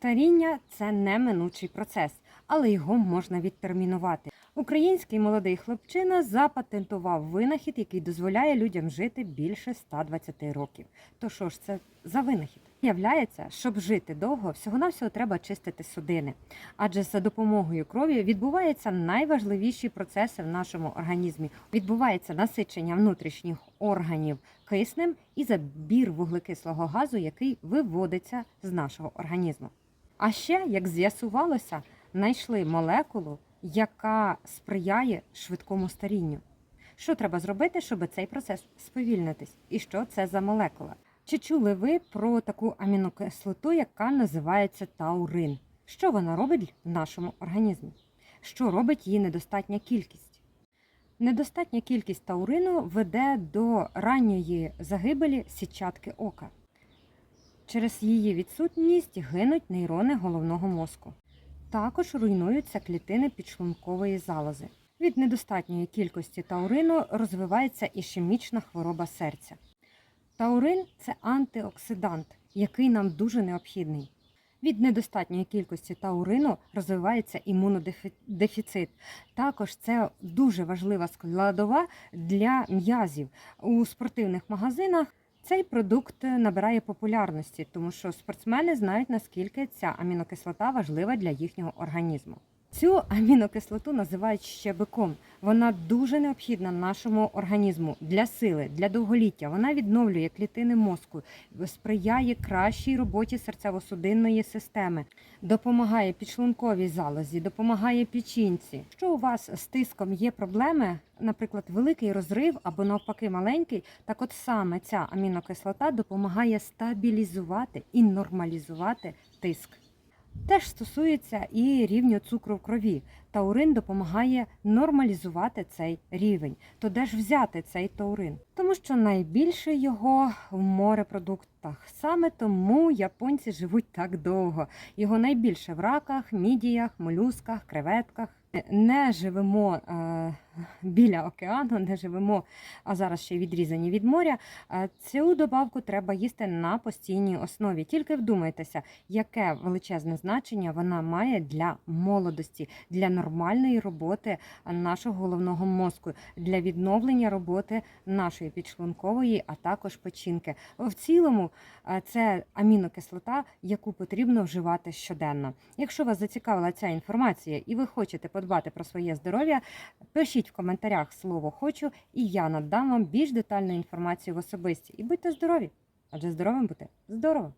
Старіння це неминучий процес, але його можна відтермінувати. Український молодий хлопчина запатентував винахід, який дозволяє людям жити більше 120 років. То що ж це за винахід? Являється, щоб жити довго, всього-навсього треба чистити судини. Адже за допомогою крові відбуваються найважливіші процеси в нашому організмі. Відбувається насичення внутрішніх органів киснем і забір вуглекислого газу, який виводиться з нашого організму. А ще, як з'ясувалося, знайшли молекулу, яка сприяє швидкому старінню. Що треба зробити, щоб цей процес сповільнитись? І що це за молекула? Чи чули ви про таку амінокислоту, яка називається таурин? Що вона робить в нашому організмі? Що робить її недостатня кількість? Недостатня кількість таурину веде до ранньої загибелі сітчатки ока. Через її відсутність гинуть нейрони головного мозку. Також руйнуються клітини підшлункової залози. Від недостатньої кількості таурину розвивається ішемічна хвороба серця. Таурин це антиоксидант, який нам дуже необхідний. Від недостатньої кількості таурину розвивається імунодефіцит. Також це дуже важлива складова для м'язів. У спортивних магазинах цей продукт набирає популярності, тому що спортсмени знають, наскільки ця амінокислота важлива для їхнього організму. Цю амінокислоту називають щебиком. Вона дуже необхідна нашому організму для сили, для довголіття. Вона відновлює клітини мозку, сприяє кращій роботі серцево-судинної системи, допомагає підшлунковій залозі, допомагає печінці. Що у вас з тиском є проблеми, наприклад, великий розрив або навпаки маленький, так от саме ця амінокислота допомагає стабілізувати і нормалізувати тиск. Теж стосується і рівню цукру в крові. Таурин допомагає нормалізувати цей рівень. То де ж взяти цей таурин? Тому що найбільше його в морепродуктах. Саме тому японці живуть так довго. Його найбільше в раках, мідіях, молюсках, креветках. Не живемо е, біля океану, не живемо, а зараз ще відрізані від моря. Цю добавку треба їсти на постійній основі. Тільки вдумайтеся, яке величезне значення вона має для молодості, для нормальної роботи нашого головного мозку, для відновлення роботи нашої підшлункової, а також печінки. В цілому це амінокислота, яку потрібно вживати щоденно. Якщо вас зацікавила ця інформація і ви хочете подбати про своє здоров'я, пишіть в коментарях слово хочу, і я надам вам більш детальну інформацію в особисті. І будьте здорові! Адже здоровим бути здорово!